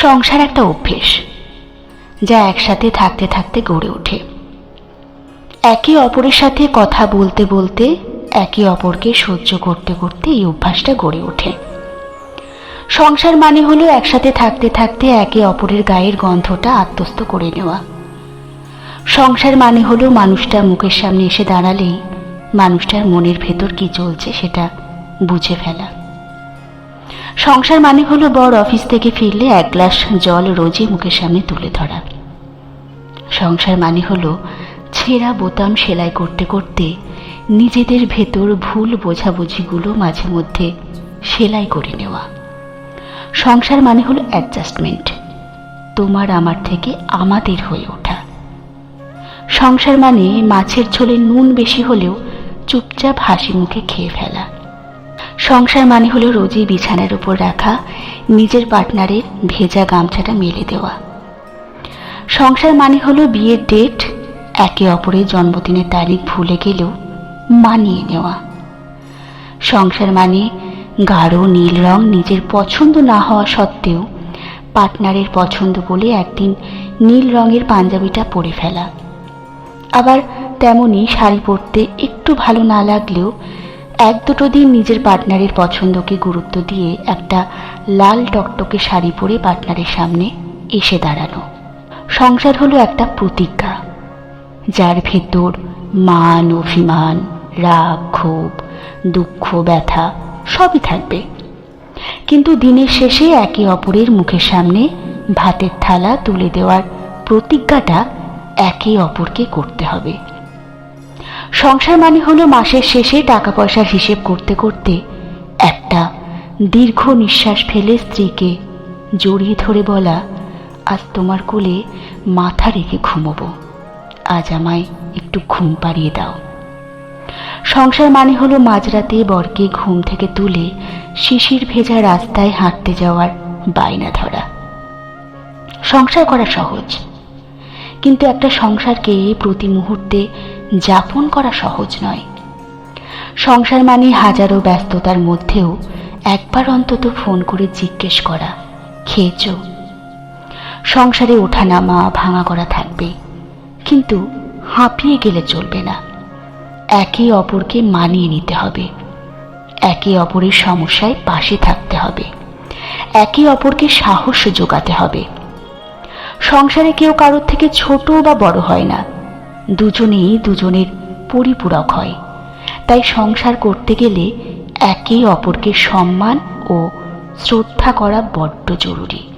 সংসার একটা অভ্যেস, যা একসাথে থাকতে থাকতে গড়ে ওঠে। একে অপরের সাথে কথা বলতে বলতে, একে অপরকে সহ্য করতে করতে এই অভ্যাসটা গড়ে ওঠে। সংসার মানে হলো একসাথে থাকতে থাকতে একে অপরের গায়ের গন্ধটা আত্মস্থ করে নেওয়া। সংসার মানে হলো মানুষটা মুখের সামনে এসে দাঁড়ালেই মানুষটার মনের ভেতর কি চলছে সেটা বুঝে ফেলা। সংসার মানে হলো বড় অফিস থেকে ফিরলে এক গ্লাস জল রোজই মুখের সামনে তুলে ধরা। সংসার মানে হলো ছেঁড়া বোতাম সেলাই করতে করতে নিজেদের ভেতর ভুল বোঝাবুঝিগুলো মাঝে মধ্যে সেলাই করে নেওয়া। সংসার মানে হলো অ্যাডজাস্টমেন্ট তোমার আমার থেকে আমাদের হয়ে ওঠা। সংসার মানে মাছের ঝোলে নুন বেশি হলেও চুপচাপ হাসি মুখে খেয়ে ফেলা। সংসার মানে হলো রোজই বিছানার উপর রাখা, নিজের পার্টনারের ভেজা গামছাটা মেলে দেওয়া। সংসার মানে হলো বিয়ের ডেট একে অপরের জন্মদিনের তারিখ ভুলে গেলেও মানিয়ে নেওয়া। সংসার মানে গাঢ় নীল রং নিজের পছন্দ না হওয়া সত্ত্বেও পার্টনারের পছন্দ বলে একদিন নীল রঙের পাঞ্জাবিটা পরে ফেলা। আবার তেমনই শাড়ি পরতে একটু ভালো না লাগলেও এক দুটো দিন নিজের পার্টনারের পছন্দকে গুরুত্ব দিয়ে একটা লাল টকটকে শাড়ি পরে পার্টনারের সামনে এসে দাঁড়ানো সংসার হলো একটা প্রতিজ্ঞা, যার ভেতর মান, অভিমান, রাগ, ক্ষোভ, দুঃখ, ব্যথা সবই থাকবে। কিন্তু দিনের শেষে একে অপরের মুখের সামনে ভাতের থালা তুলে দেওয়ার প্রতিজ্ঞাটা একে অপরকে করতে হবে। সংসার মানে হলো মাসের শেষে টাকা পয়সার হিসেব করতে করতে একটা দীর্ঘ নিঃশ্বাস ফেলে স্ত্রীকে জড়িয়ে ধরে বলা, আজ তোমার কোলে মাথা রেখে ঘুমোবো। আজ আমায় একটু ঘুম পাড়িয়ে দাও। সংসার মানে হলো মাঝরাতে বরকে ঘুম থেকে তুলে শিশির ভেজা রাস্তায় হাঁটতে যাওয়ার বায়না ধরা। সংসার করা সহজ। কিন্তু একটা সংসারকে প্রতি মুহূর্তে যাপন করা সহজ নয়। সংসার মানে হাজারো ব্যস্ততার মধ্যেও একবার অন্তত ফোন করে জিজ্ঞেস করা, খেয়েছ? সংসারে ওঠানামা, ভাঙা করা থাকবে, কিন্তু হাঁপিয়ে গেলে চলবে না। একে অপরকে মানিয়ে নিতে হবে। একে অপরের সমস্যায় পাশে থাকতে হবে। একে অপরকে সাহস যোগাতে হবে। সংসারে কেউ কারোর থেকে ছোট বা বড় হয় না। দুজনেই দুজনের পরিপূরক হয়। তাই সংসার করতে গেলে একে অপরকে সম্মান ও শ্রদ্ধা করা বড্ড জরুরি।